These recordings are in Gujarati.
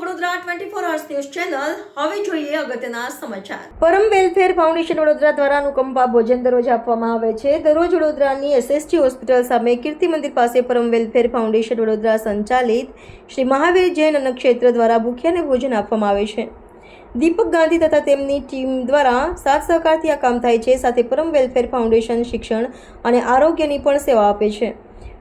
Vadodara twenty four hours news channel હવે જોઈએ અગત્યના સમાચાર. પરમ વેલફેર ફાઉન્ડેશન વડોદરા દ્વારા અનુકંપા ભોજન દરરોજ આપવામાં આવે છે. દરરોજ વડોદરાની એસએસટી હોસ્પિટલ સામે કીર્તિ મંદિર પાસે પરમ વેલફેર ફાઉન્ડેશન વડોદરા સંચાલિત શ્રી મહાવીર જૈન અન્નક્ષેત્ર દ્વારા ભૂખ્યાને ભોજન આપવામાં આવે છે. દીપક ગાંધી તથા તેમની ટીમ દ્વારા સાથ સહકારથી આ કામ થાય છે. સાથે પરમ વેલફેર ફાઉન્ડેશન શિક્ષણ અને આરોગ્યની પણ સેવા આપે છે.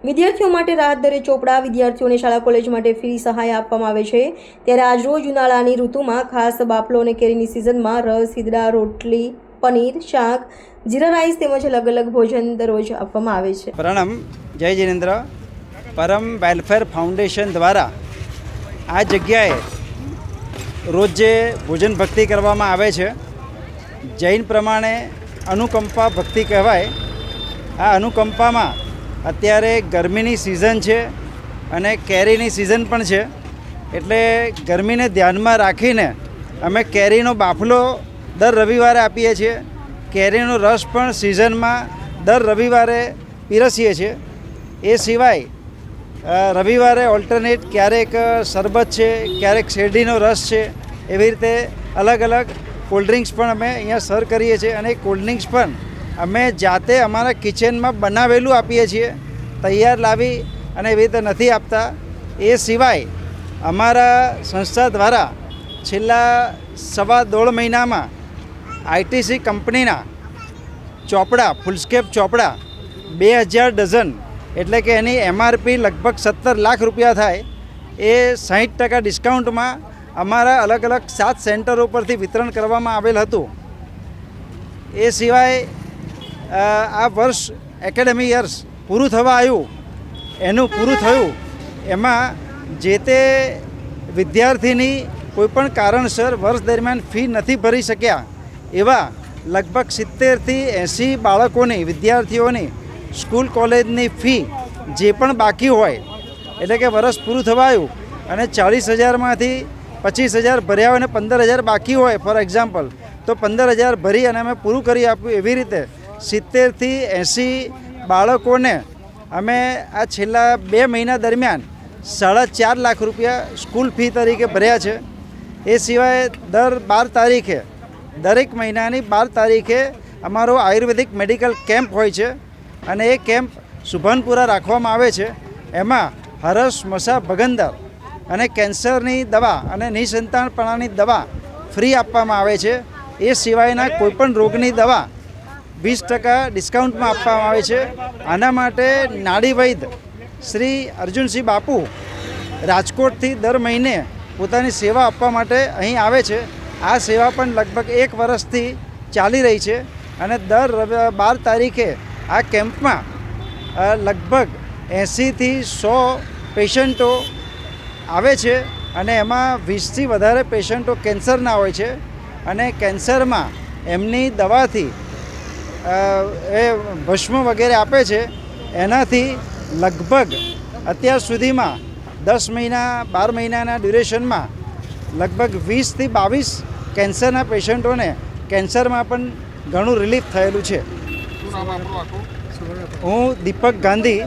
વિદ્યાર્થીઓ માટે રાહત દરે ચોપડા, વિદ્યાર્થીઓને શાળા, કોલેજ માટે ફ્રી સહાય આપવામાં આવે છે. ત્યારે આજ રોજ ઉનાળાની ઋતુમાં ખાસ બાફલો અને કેરીની સિઝનમાં રસ હિદડા રોટલી, પનીર, શાક, જીરા રાઈસ તેમજ અલગ અલગ ભોજન દરરોજ આપવામાં આવે છે. પ્રણમ, જય જિનેન્દ્ર. પરમ વેલફેર ફાઉન્ડેશન દ્વારા આ જગ્યાએ રોજ જે ભોજન ભક્તિ કરવામાં આવે છે. જૈન પ્રમાણે અનુકંપા ભક્તિ કહેવાય. આ અનુકંપામાં અત્યારે ગરમીની સિઝન છે અને કેરીની સિઝન પણ છે. એટલે ગરમીને ધ્યાનમાં રાખીને અમે કેરીનો બાફલો દર રવિવારે આપીએ છીએ. કેરીનો રસ પણ સિઝનમાં દર રવિવારે પીરસીએ છીએ. એ સિવાય રવિવારે ઓલ્ટરનેટ ક્યારેક શરબત છે, ક્યારેક શેરડીનો રસ છે, એવી રીતે અલગ અલગ કોલ્ડ ડ્રિંક્સ પણ અમે અહીંયા સર્વ કરીએ છીએ અને કોલ્ડ ડ્રિંક્સ પણ અમે જાતે અમારા કિચનમાં બનાવેલું આપીએ છીએ, તૈયાર લાવી અને એવી રીતે નથી આપતા. એ સિવાય અમારા સંસ્થા દ્વારા છેલ્લા સવા દોઢ મહિનામાં આઈટીસી કંપનીના ચોપડા, ફૂલસ્કેપ ચોપડા બે હજાર ડઝન એટલે કે એની એમઆરપી લગભગ સત્તર લાખ રૂપિયા થાય. એ સાહીઠ ટકા ડિસ્કાઉન્ટમાં અમારા અલગ અલગ સાત સેન્ટરો પરથી વિતરણ કરવામાં આવેલ હતું. એ સિવાય આ વર્ષ એકેડેમી યર્સ પૂરું થવા આવ્યું, એનું પૂરું થયું, એમાં જે તે વિદ્યાર્થીની કોઈપણ કારણસર વર્ષ દરમિયાન ફી નથી ભરી શક્યા, એવા લગભગ સિત્તેરથી એંસી બાળકોની, વિદ્યાર્થીઓની સ્કૂલ કોલેજની ફી જે પણ બાકી હોય, એટલે કે વર્ષ પૂરું થવાયું અને ચાળીસ હજારમાંથી પચીસ હજાર ભર્યા હોય અને પંદર હજાર બાકી હોય, ફોર એક્ઝામ્પલ, તો પંદર હજાર ભરી અને અમે પૂરું કરી આપ્યું એવી રીતે સિત્તેરથી એંસી બાળકોને અમે આ છેલ્લા બે મહિના દરમિયાન સાડા ચાર લાખ રૂપિયા સ્કૂલ ફી તરીકે ભર્યા છે. એ સિવાય દર બાર તારીખે, દરેક મહિનાની બાર તારીખે અમારો આયુર્વેદિક મેડિકલ કેમ્પ હોય છે અને એ કેમ્પ શુભાનપુરા રાખવામાં આવે છે. એમાં હરસ, મસા, ભગંદર અને કેન્સરની દવા અને નિસંતાનપણાની દવા ફ્રી આપવામાં આવે છે. એ સિવાયના કોઈપણ રોગની દવા વીસ ટકા ડિસ્કાઉન્ટમાં આપવામાં આવે છે. આના માટે નાડી વૈદ શ્રી અર્જુનસિંહ બાપુ રાજકોટથી દર મહિને પોતાની સેવા આપવા માટે અહીં આવે છે. આ સેવા પણ લગભગ એક વર્ષથી ચાલી રહી છે અને દર બાર તારીખે આ કેમ્પમાં લગભગ એંસીથી સો પેશન્ટો આવે છે અને એમાં વીસથી વધારે પેશન્ટો કેન્સરના હોય છે. અને કેન્સરમાં એમની દવાથી એ ભસ્મ વગેરે આપે છે એનાથી લગભગ અત્યાર સુધીમાં દસ મહિના બાર મહિનાના ડ્યુરેશનમાં લગભગ વીસથી બાવીસ કેન્સરના પેશન્ટોને કેન્સરમાં પણ ઘણું રિલીફ થયેલું છે. હું દીપક ગાંધી